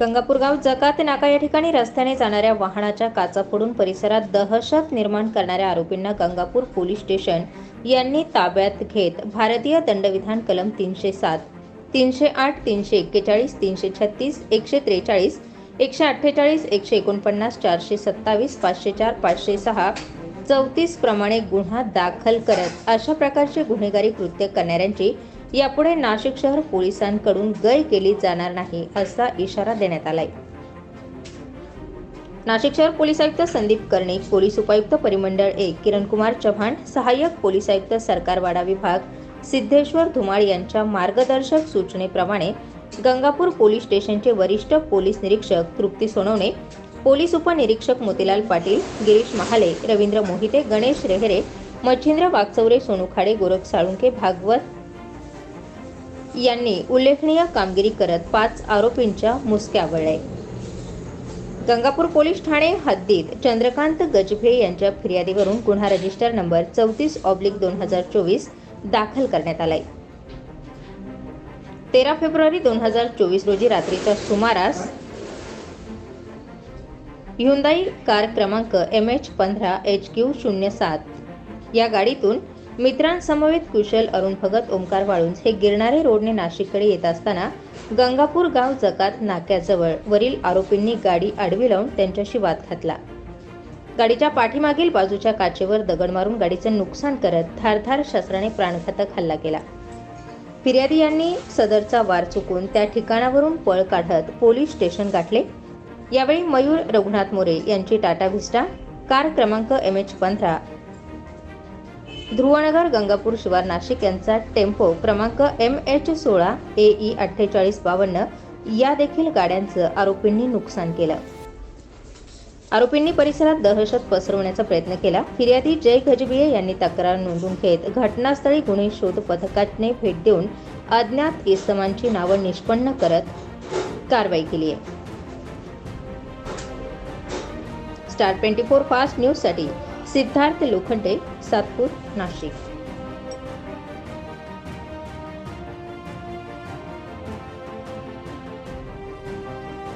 गंगापूर गाव जकात नाका या ठिकाणी रस्त्याने जाणाऱ्या वाहनाच्या काचा फोडून परिसरात दहशत निर्माण करणाऱ्या आरोपींना गंगापूर पोलीस स्टेशन यांनी ताब्यात घेत भारतीय दंडविधान कलम तीनशे सात तीनशे आठ तीनशे एक्केचाळीस तीनशे छत्तीस एकशे त्रेचाळीस एकशे अठ्ठेचाळीस एकशे एकोणपन्नास चारशे सत्तावीस पाचशे चार पाचशे सहा चौतीस प्रमाणे गुन्हा दाखल करत अशा प्रकारचे गुन्हेगारी कृत्य करणाऱ्यांची यापुढे नाशिक शहर पोलिसांकडून गय केली जाणार नाही असा इशारा देण्यात आलाय. नाशिक शहर पोलीस आयुक्त संदीप कर्णिक पोलीस उपायुक्त परिमंडळ एक किरणकुमार चव्हाण सहाय्यक पोलीस आयुक्त सरकारवाडा विभाग सिद्धेश्वर धुमाळ यांच्या मार्गदर्शक सूचनेप्रमाणे गंगापूर पोलीस स्टेशनचे वरिष्ठ पोलीस निरीक्षक तृप्ती सोनवणे पोलीस उपनिरीक्षक मोतीलाल पाटील गिरीश महाले रवींद्र मोहिते गणेश रेहरे मच्छिंद्र वागचौरे सोनू खाडे गोरख साळुंके भागवत यांनी उल्लेखनीय कामगिरी करत पाच आरोपींच्या मुसक्या आवळले गंगापूर पोलीस ठाणे हद्दीत चंद्रकांत गजभे यांच्या फिर्यादीवरून गुन्हा रजिस्टर नंबर चौतीस ऑब्लिक दोन हजार चोवीस दाखल करण्यात आलाय. तेरा फेब्रुवारी दोन हजार चोवीस रोजी रात्रीच्या सुमारास ह्युंदाई कार क्रमांक एम एच पंधरा एच क्यू शून्य सात या गाडीतून मित्रांसमवेत कुशल अरुण भगत ओंकार वाळुंज हे गिरणारे रोडने नाशिककडे येत असताना गंगापूर गाव जकात नाक्याजवळ वरील आरोपींनी गाडी आडवी लावून त्यांच्याशी वाद घातला. गाडीच्या पाठीमागील बाजूच्या काचेवर दगड मारून गाडीचे नुकसान करत धारधार शस्त्राने प्राणघातक हल्ला केला. फिर्यादी यांनी सदरचा वार चुकून त्या ठिकाणावरून पळ काढत पोलीस स्टेशन गाठले. यावेळी मयूर रघुनाथ मोरे यांची टाटा व्हिस्टा कार क्रमांक एम एच पंधरा ध्रुवनगर गंगापूर शिवार नाशिक यांचा टेम्पो क्रमांक एम एच सोळा ए ई अठ्ठेचाळीस बावन्न या देखील गाड्यांचं आरोपींनी नुकसान केलं. आरोपींनी परिसरात दहशत पसरवण्याचा प्रयत्न केला. फिर्यादी जय गजबिये यांनी तक्रार नोंदवून घेत घटनास्थळी गुन्हे शोध पथकाने भेट देऊन अज्ञात इसमांची नावं निष्पन्न करत कारवाई केली आहे. स्टार ट्वेंटी फोर फास्ट न्यूजसाठी सिद्धार्थ लोखंडे सातपूर नाशिक.